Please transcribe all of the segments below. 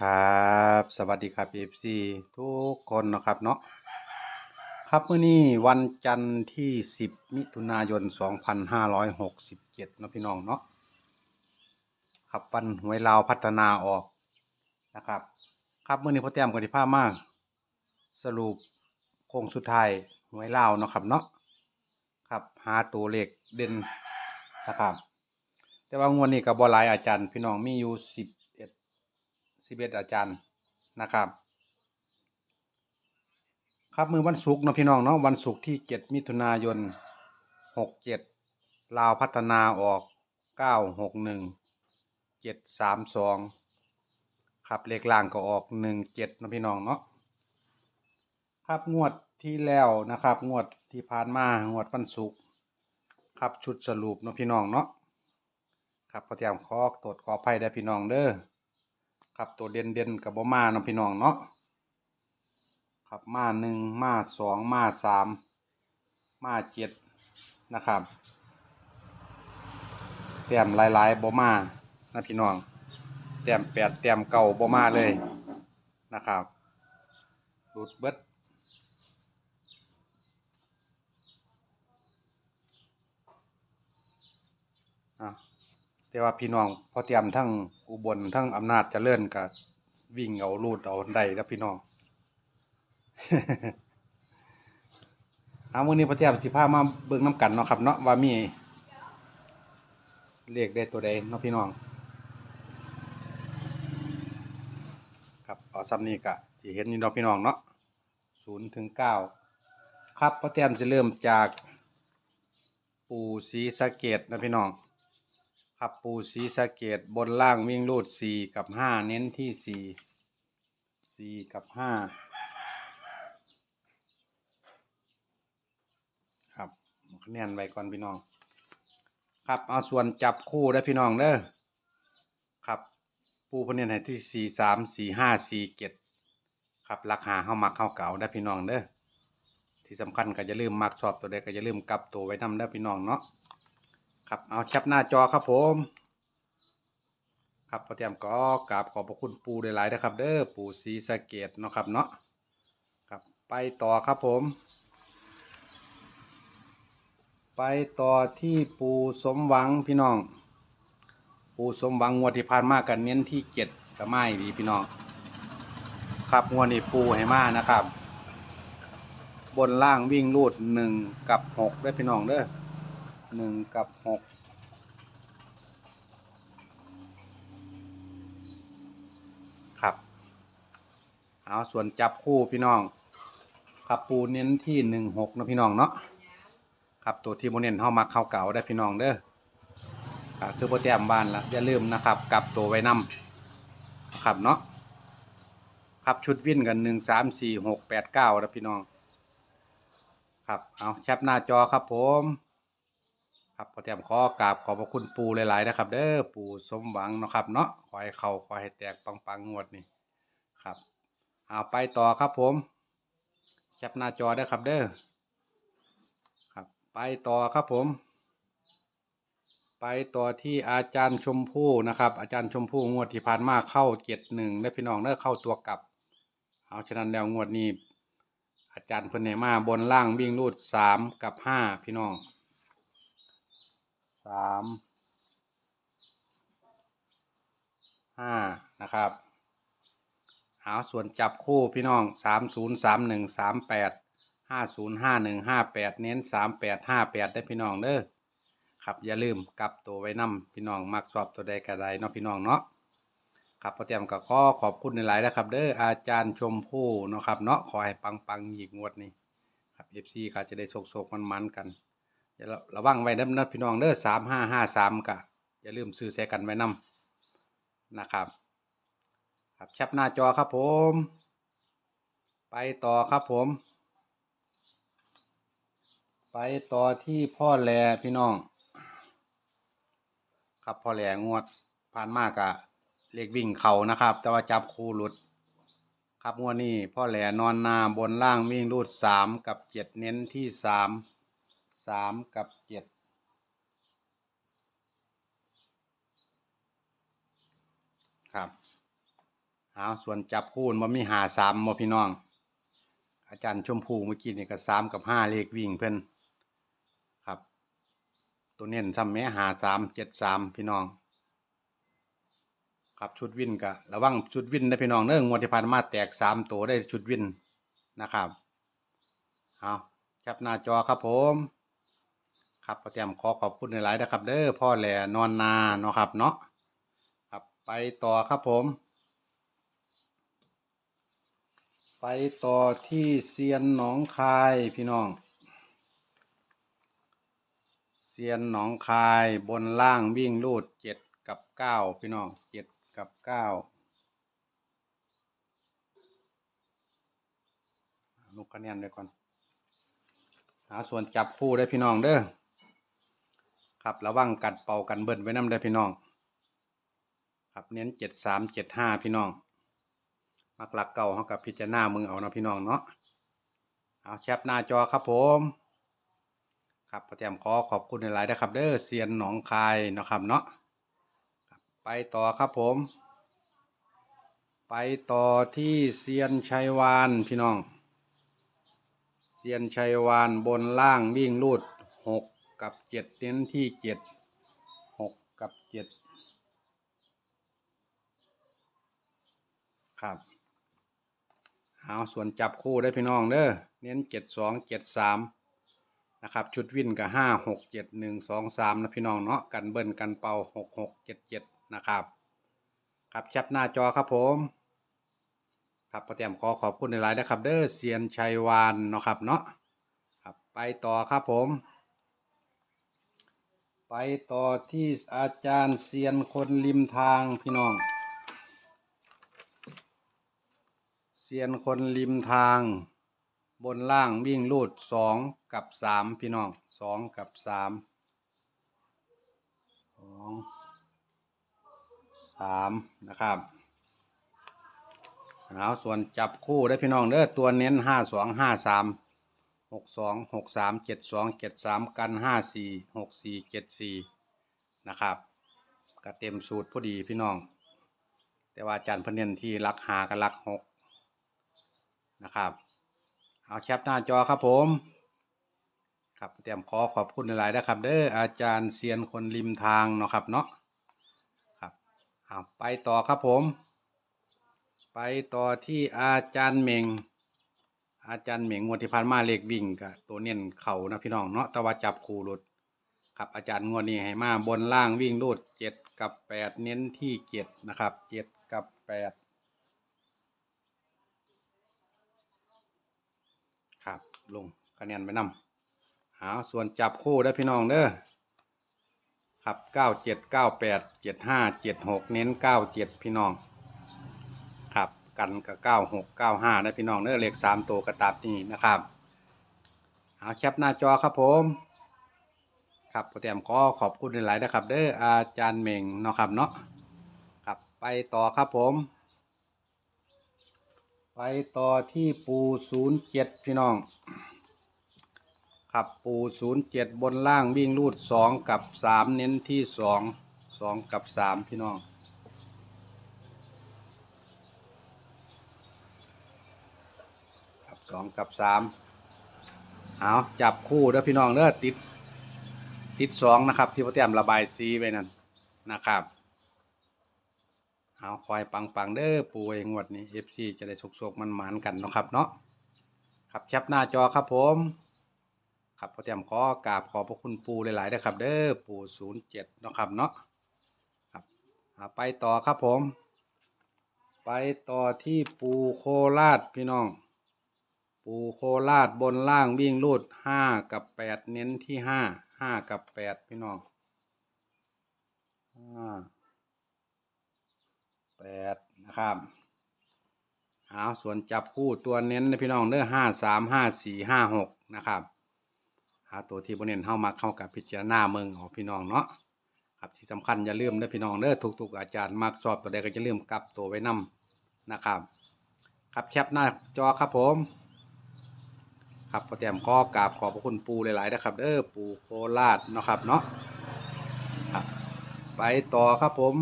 ครับสวัสดีครับ FC ทุกคนนะครับเนาะครับเมื้อนี้วันจันทร์ที่ 10 มิถุนายน 2567นาะพี่น้องเนาะครับวันหวยลาวพัฒนาออกนะครับ ครับเมื้อนี้พ่อแต้มก็สิพามาก สรุปโค้งสุดท้ายหวยลาวเนาะครับเนาะครับหาตัวเลขเด่นนะครับ แต่ว่างวดนี้ก็บ่หลายอาจารย์ พี่น้องมีอยู่ 11 11อาจารย์นะครับ ครับมือวันศุกร์นะพี่น้องเนาะวันศุกร์ที่7มิถุนายน67ลาวพัฒนาออก961 732ครับเลขล่างก็ออก17เนะพี่น้องเนาะครับงวดที่แล้วนะครับ งวดที่ผ่านมางวดวันศุกร์ครับชุดสรุปเนาะพี่น้องเนาะครับพอเตรียมขอตรวจขออภัยได้พี่น้องเด้อ ครับตัวเด่นเด่นๆกับบ่มาเนาะพี่น้องเนาะครับมาหนึ่งมาสองมาสามมาเจ็ดนะครับแต้มหลายๆบ่มานะพี่น้องแต้มแปดแต้มเก่าบ่มาเลยนะครับหลุดเบิดอะ แต่ว่าพี่น้องพอเตรียมทั้งอุบลทั้งอำนาจเจริญกับวิ่งเอาลูดเอาได้แล้วพี่น้อง เอามื้อนี้พระเทียมสิพามาเบิ่งน้ำกันเนาะครับ เนาะว่ามีเลขได้ตัวใดเนาะพี่น้อง ครับเอาซ้ำนี้กะสิเห็นนี่เนาะพี่น้องเนาะศูนย์ถึงเก้าครับพระเทียมจะเริ่มจาก ปู่ศรีสะเกดนะพี่น้อง ครับปู่ศรีสะเกดบนล่างวิ่งรูดสี่กับห้าเน้นที่สี่สี่กับห้าครับคะแนนไว้ก่อนพี่น้อง ครับเอาส่วนจับคู่ได้พี่น้องเด้อครับ ปูพเนียนให้ที่สี่สามสี่ห้าสี่เจ็ดครับราคาเข้ามักเข้าเก่าได้พี่น้องเด้อที่สำคัญก็จะลืมมักชอบตัวใดก็จะลืมกลับตัวไว้นำได้พี่น้องเนาะ ครับเอาแคปหน้าจอครับผมครับพอเตรียมก็กราบขอบพระคุณปูหลายๆนะครับ เด้อปูสีสะเกตเนาะครับเนาะครับไปต่อครับผม ไปต่อที่ปูสมหวังพี่น้อง ปูสมหวังงวดที่ผ่านมากันเน้นที่เจ็ดกับไม้ดีพี่น้องครับงวดนี้ปูให้มานะครับ บนล่างวิ่งรูดหนึ่งกับหกได้พี่น้องเด้อ หนึ่งกับหกครับเอาส่วนจับคู่พี่น้องครับปูเน้นที่หนึ่งหกนะพี่น้องเนาะครับตัวที่โมเน้นเฮามักเข้าเก่าได้พี่น้องเด้อคือโปรแกรมบ้านละอย่าลืมนะครับกลับตัวไว้นำครับเนาะครับชุดวิ่นกันหนึ่งสามสี่หกแปดเก้าแล้พี่น้องครับเอาแคปหน้าจอครับผม ครับโปรแกรมขอกราบขอบพระคุณปูหลายๆนะครับ เด้อปูสมหวังนะครับ เนาะขอให้เขาขอให้แตกปังๆงวดนี่ครับเอาไปต่อครับผมแคปหน้าจอได้ครับเด้อครับ ไปต่อครับผม ไปต่อที่อาจารย์ชมพู่นะครับ อาจารย์ชมพู่งวดที่ผ่านมาเข้าเจ็ดหนึ่งได้พี่น้องเด้อเข้าตัวกลับ เอาฉะนั้นแล้วงวดนี้อาจารย์เพิ่นให้มาบนล่างวิ่งรูดสามกับห้าพี่น้อง สามห้านะครับเอาส่วนจับคู่พี่น้องสามศูนย์สามหนึ่งสามแปดห้าศูนย์ห้าหนึ่งห้าแปดเน้นสามแปดห้าแปดได้พี่น้องเด้อครับอย่าลืมกลับตัวไว้นำพี่น้องมักสอบตัวใดก็ไดเนาะพี่น้องเนาะครับพอเตรียมกับข้อขอบคุณในหลายนะครับ เด้ออาจารย์ชมพู่เนาะครับเนาะขอให้ปังปังๆอีกงวดนี้ครับเอฟซีก็จะได้โศกๆมันๆกัน อย่าระระวังไว้เด้อนะพี่น้องเด้อสามห้าห้าสามกะอย่าลืมซื้อแซกันไว้นำนะครับ ครับแคปหน้าจอครับผม ไปต่อครับผม ไปต่อที่พ่อแหลพี่น้อง ครับพ่อแหลงวดผ่านมากอะเลขวิ่งเขานะครับ แต่ว่าจับคู่หลุด ครับงวดนี้พ่อแหลนอนนาบนล่างวิ่งรูดสามกับเจ็ดเน้นที่สาม สามกับเจ็ดครับเอาส่วนจับคู่มันมีหาสามบ่พี่น้อง อาจารย์ชมพูเมื่อกี้นี่ก็สามกับห้าเลขวิ่งเพิ่อนครับ ตัวเน้นซ้ำแม่หาสามเจ็ดสามพี่น้อง ครับชุดวินก็ระวังชุดวินนะพี่น้องเด้องวดที่ผ่านมาแตกสามตัวได้ชุดวินนะครับ เอาแคปหน้าจอครับผม ครับเตรียมขอขอบคุณในหลายนะครับ เด้อพ่อแหล่นอนนาเนาะครับเนาะครับไปต่อครับผม ไปต่อที่เซียนหนองคายพี่น้องเซียนหนองคายบนล่างวิ่งลูดเจ็ดกับเก้าพี่น้องเจ็ดกับเก้าลูกคะแนนด้วยก่อน หาส่วนจับคู่ได้พี่น้องเด้อ ครับระวังกัดเป่ากันเบิ้ลไว้น้ำได้พี่น้อง ครับเน้นเจ็ดสามเจ็ดห้าพี่น้องมักหลักเก่าเขากับพิจารณามึงเอาเนาะพี่น้องเนาะเอาแคปหน้าจอครับผมครับประเตรียมขอขอบคุณในหลายๆนะครับ เด้อเซียนหนองคายนะครับเนาะไปต่อครับผม ไปต่อที่เซียนชัยวานพี่น้องเซียนชัยวานบนล่างวิ่งลูดหก กับเจ็ดเน้นที่เจ็ดหกกับเจ็ดครับเอาส่วนจับคู่ได้พี่น้องเด้อเน้นเจ็ดสองเจ็ดสามนะครับ ชุดวิ่นกับห้าหกเจ็ดหนึ่งสองสามนะพี่น้องเนาะกันเบิ้ลกันเป่าหกหกเจ็ดเจ็ดนะครับ ครับแคปหน้าจอครับผมครับประเตรียมขอขอบคุณในไลน์นะครับ เด้อเซียนชัยวานเนาะครับเนาะครับไปต่อครับผม ไปต่อที่อาจารย์เซียนคนริมทางพี่น้อง เซียนคนริมทาง บนล่างวิ่งลูดสองกับสามพี่น้องสองกับสามสองสามนะครับเอาส่วนจับคู่ได้พี่น้องเด้อตัวเน้นห้าสองห้าสาม หกสองหกสามเจ็ดสองเจ็ดสามกันห้าสี่หกสี่เจ็ดสี่นะครับก็เต็มสูตรพอดีพี่น้อง แต่ว่าอาจารย์เพนเน้นที่รักหากับรักหกนะครับเอาแคปหน้าจอครับผม ครับเตรียมขอขอบคุณหลายๆนะครับ เด้ออาจารย์เซียนคนริมทางเนาะครับเนาะครับเอาไปต่อครับผม ไปต่อที่อาจารย์เม่ง อาจารย์เหม่งงวดที่ผ่านมาเลขวิ่งกับตัวเน้นเข่านะพี่น้องเนาะแต่ว่าจับคู่หลุดครับอาจารย์งวดนี้ให้มาบนล่างวิ่งรูดเจ็ดกับแปดเน้นที่เจ็ดนะครับเจ็ดกับแปดครับลงคะแนนไปนำหาส่วนจับคู่ได้พี่น้องเด้อครับเก้าเจ็ดเก้าแปดเจ็ดห้าเจ็ดหกเน้นเก้าเจ็ดพี่น้อง กันกับเก้าหกเก้าห้านะพี่น้องเด้อเลขสามตัวกระตับนี่นะครับ เอาแคปหน้าจอครับผมครับโปรแกรมขอขอบคุณหลายๆนะครับ เด้ออาจารย์เม่งเนาะครับเนาะครับไปต่อครับผม ไปต่อที่ปูศูนย์เจ็ดพี่น้องครับปูศูนย์เจ็ดบนล่างวิ่งรูดสองกับสามเน้นที่สองสองกับสามพี่น้อง ครับ สองกับสามเอาจับคู่เด้อพี่น้องเด้อติด ติดสองนะครับ ที่พ่อเตรียมระบายสีไว้นั่นนะครับเอาคอยปังปังเด้อปูเองวดนี้เอฟซีจะได้สุกๆมันหมานกันนะครับเนาะครับแคปหน้าจอครับผม ครับพ่อเตรียมขอกราบขอบพระคุณปูหลายๆนะครับ เด้อปูศูนย์เจ็ดนะครับเนาะครับไปต่อครับผม ไปต่อที่ปูโคราชพี่น้อง ปูโคราชบนล่างวิ่งรูดห้ากับแปดเน้นที่ห้าห้ากับแปดพี่น้องห้าแปดนะครับเอาส่วนจับคู่ตัวเน้นนะพี่น้องเด้อห้าสามห้าสี่ห้าหกนะครับหาตัวที่บนเน้นเข้ามาเข้ากับพิจารณาเมืองของพี่น้องเนาะครับที่สำคัญอย่าลืมเด้อพี่น้องเด้อทุกๆอาจารย์มักชอบตัวใดก็จะลืมกลับตัวไว้นํนะครับ ครับแคปหน้าจอครับผม ครับพอแต้มก็กราบขอบพระคุณปูหลายๆนะครับเด้อปูโคราชเนาะครับเนาะครับไปต่อครับผม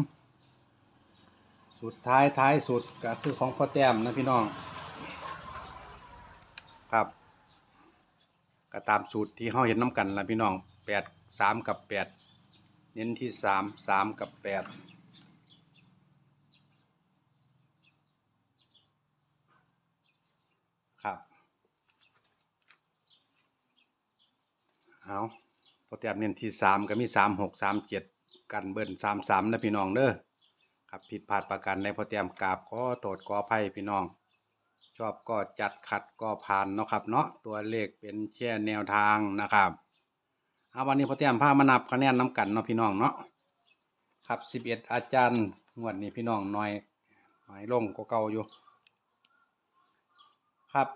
สุดท้ายท้ายสุดก็คือของพ่อแต้มนะพี่น้องครับก็ตามสูตรที่เฮาเห็นน้ำกันละพี่น้องแปดสามกับแปดเน้นที่สามสามกับแปดครับ เอาพอแต้มเน้นที่สามก็มีสามหกสามเจ็ดกันเบิ้ลสามสามนะพี่น้องเด้อครับผิดพลาดประการในพอแต้มกราบขอโทษขออภัยพี่น้อง ชอบก็จัดขัดก็ผ่านเนาะครับเนาะตัวเลขเป็นแค่แนวทางนะครับเอาวันนี้พอเตรียมผ้ามานับคะแนนน้ำกันเนาะพี่น้องเนาะครับสิบเอ็ดอาจารย์งวดนี้พี่น้องน้อยน้อยลงก็เก่าอยู่ ครับ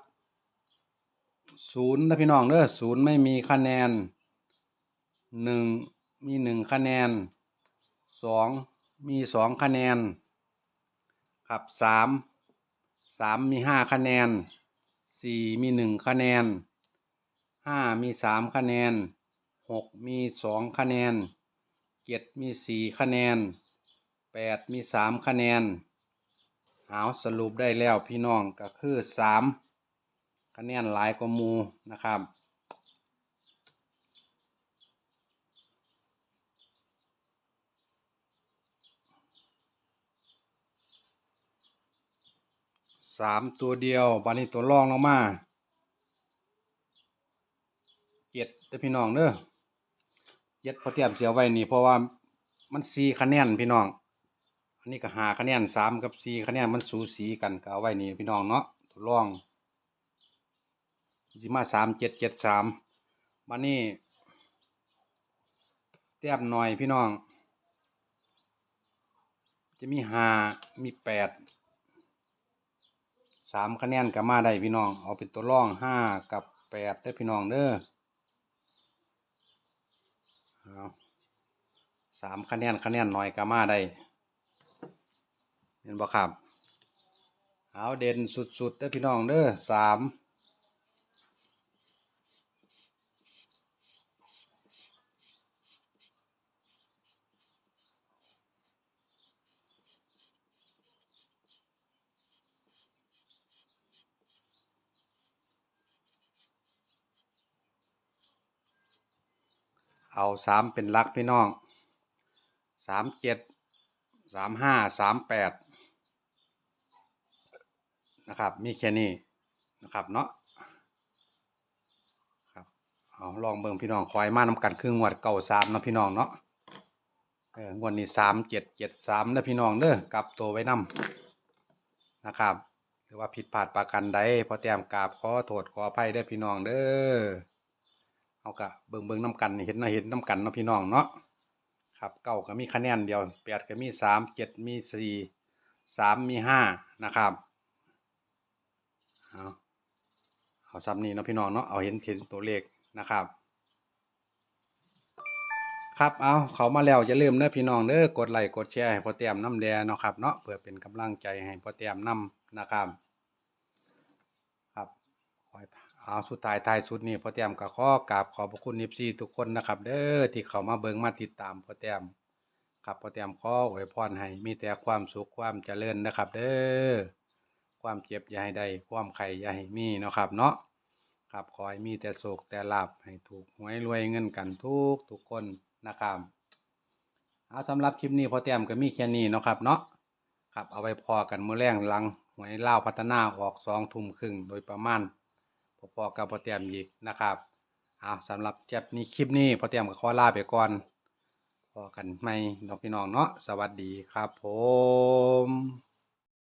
ศูนย์นะพี่น้องเด้อศูนย์ไม่มีคะแนนหนึ่งมีหนึ่งคะแนนสองมีสองคะแนนครับสามสามมีห้าคะแนนสี่มีหนึ่งคะแนนห้ามีสามคะแนนหกมีสองคะแนนเจ็ดมีสี่คะแนนแปดมีสามคะแนนเอาสรุปได้แล้วพี่น้องก็คือสาม คะแนนหลายกว่ามูนะครับ สามตัวเดียวบานี้ตัวรองลงมาเจ็ดเด้อพี่น้องเด้อเจ็ดพอเตรียมเสียไว้นี่ เพราะว่ามันสี่คะแนนพี่น้อง อันนี้ก็หาคะแนนสามกับสี่คะแนนมันสูสีกันก็เอาไว้นี่พี่น้องเนาะตัวรอง สิมาสามเจ็ดเจ็ดสามบานี้เตรียมหน่อยพี่น้อง จะมีห้ามีแปดสามคะแนนก็มาได้พี่น้อง เอาเป็นตัวร่องห้ากับแปดได้พี่น้องเด้อเอาสามคะแนนคะแนนหน่อยก็มาได้เห็นบ่ครับเอาเด่นสุดๆได้อพี่น้องเด้อสาม เอาสามเป็นลักพี่น้องสามเจ็ดสามห้าสามแปดนะครับ มีแค่นี้นะครับเนาะครับเอาลองเบิ่งพี่น้องคอยมานำกันคืองวดเก่าสามนะพี่น้องเนาะเอองวดนี้สามเจ็ดเจ็ดสามนะพี่น้องเด้อกลับตัวไว้นำนะครับหรือว่าผิดพลาดประการใดพอแต้มกราบขอโทษขออภัยเด้พี่น้องเด้อ เอากะเบิ่งเบิ่งน้ำกันเห็นนะเห็นน้ำกันเนาะพี่น้องเนาะครับเก้าก็มีคะแนนเดียวแปดก็มีสามเจ็ดมีสี่สามมีห้านะครับเอาเอาซ้ำนี้เนาะพี่น้องเนาะเอาเห็นเห็นตัวเลขนะครับ ครับเอาเขามาแล้วอย่าลืมเด้อพี่น้องเด้อกดไลค์กดแชร์ให้พ่อแต้มน้ำแดงเนาะครับเนาะเพื่อเป็นกำลังใจให้พ่อแต้มน้ำนะครับ ครับขอให้ เอาสุดท้ายท้ายสุดนี่พ่อแต้มก็ขอกราบขอบพระคุณนิฟซีทุกคนนะครับ เด้อที่เข้ามาเบิ่งมาติดตามพ่อแต้มครับพ่อแต้มขออวยพรให้มีแต่ความสุขความเจริญนะครับ เด้อความเจ็บอย่าให้ได้ความไข่อย่าให้มีเนาะครับ เนาะครับขอให้มีแต่โศกแต่ลาบให้ถูกหวยรวยเงินกันทุกทุกคนนะครับเอาสำหรับคลิปนี้พ่อแต้มก็มีแค่นี้เนาะครับ เนาะครับเอาไว้พอกันเมื้อแรงหลังหวยเล่าพัฒนาออกสองทุ่มครึ่งโดยประมาณ พอกับพอเตรียมอีกนะครับเอาสำหรับเจ็บนี้คลิปนี้พอเตรียมกับขอลาไปก่อนพอกันไม่น้องพี่น้องเนาะสวัสดีครับผม